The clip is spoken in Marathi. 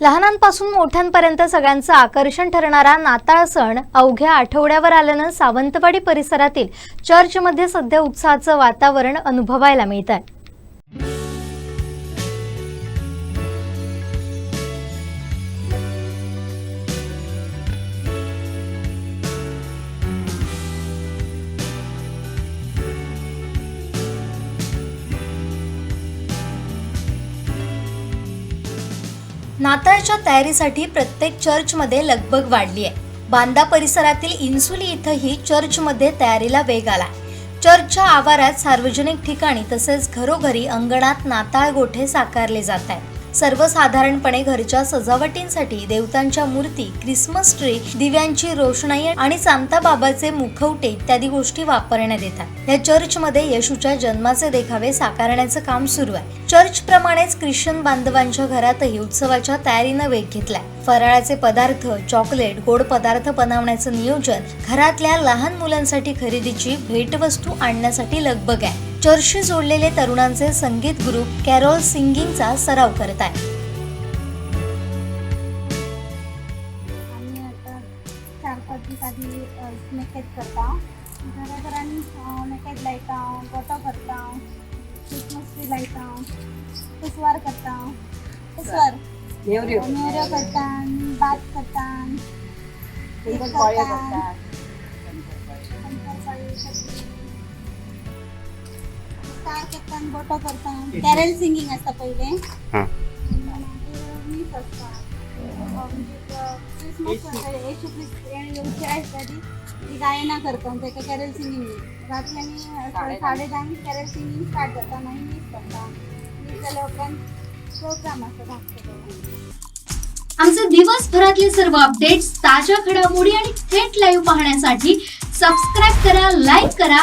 लहानांपासून मोठ्यांपर्यंत सगळ्यांचं आकर्षण ठरणारा नाताळ सण अवघ्या आठवड्यावर आल्यानं सावंतवाडी परिसरातील चर्चमध्ये सध्या उत्साहाचं वातावरण अनुभवायला मिळत आहे नाताळच्या तयारीसाठी प्रत्येक चर्चमध्ये लगबग वाढली आहे. बांदा परिसरातील इन्सुली इथंही चर्चमध्ये तयारीला वेग आला चर्चच्या आवारात सार्वजनिक ठिकाणी तसेच घरोघरी अंगणात नाताळ गोठे साकारले जात आहेत. सर्वसाधारणपणे घरच्या सजावटींसाठी देवतांच्या मूर्ती क्रिसमस ट्री दिव्यांची रोषणाई आणि सांता बाबाचे मुखवटे इत्यादी गोष्टी वापरण्यात येतात. या चर्चमध्ये येशूच्या जन्माचे देखावे साकारण्याचं काम सुरू आहे. चर्च प्रमाणेच ख्रिश्चन बांधवांच्या घरातही उत्सवाच्या तयारीनं वेग घेतलाय. फराळाचे पदार्थ चॉकलेट गोड पदार्थ बनवण्याचं नियोजन घरातल्या लहान मुलांसाठी खरेदीची भेटवस्तू आणण्यासाठी लगबग आहे. चर्चशी जोडलेले तरुणांचे संगीत ग्रुप कॅरोल सिंगिंगचा सराव करत आहे. आम्ही आता चार पाच दीस आधी करता. घराघरांनी मेकेट लायता गोटो करता क्रिसमस ट्री लायता करता. पुसवार. नेवऱ्यो. नेवऱ्यो करता भात करता केक करता, करतात शंकरपाळी करता. स्टार करता आणि गोटो करता कॅरल सिंगिंग असता पहिले. हां. असता म्हणजे क्रिसमस येशू आसता ती ती गायना करता. ताका कॅरल सिंगींग रात्री आमी साडे धांक कॅरल सिंगींग स्टार्ट जाता मागीर मीस करता. जाल्या उपरांत प्रोग्राम धाकटो आमचे दिवसभरातले सर्व अपडेट्स ताज्या घडामोडी आणि थेट लाईव्ह पाहण्यासाठी सबस्क्राईब करा लाईक करा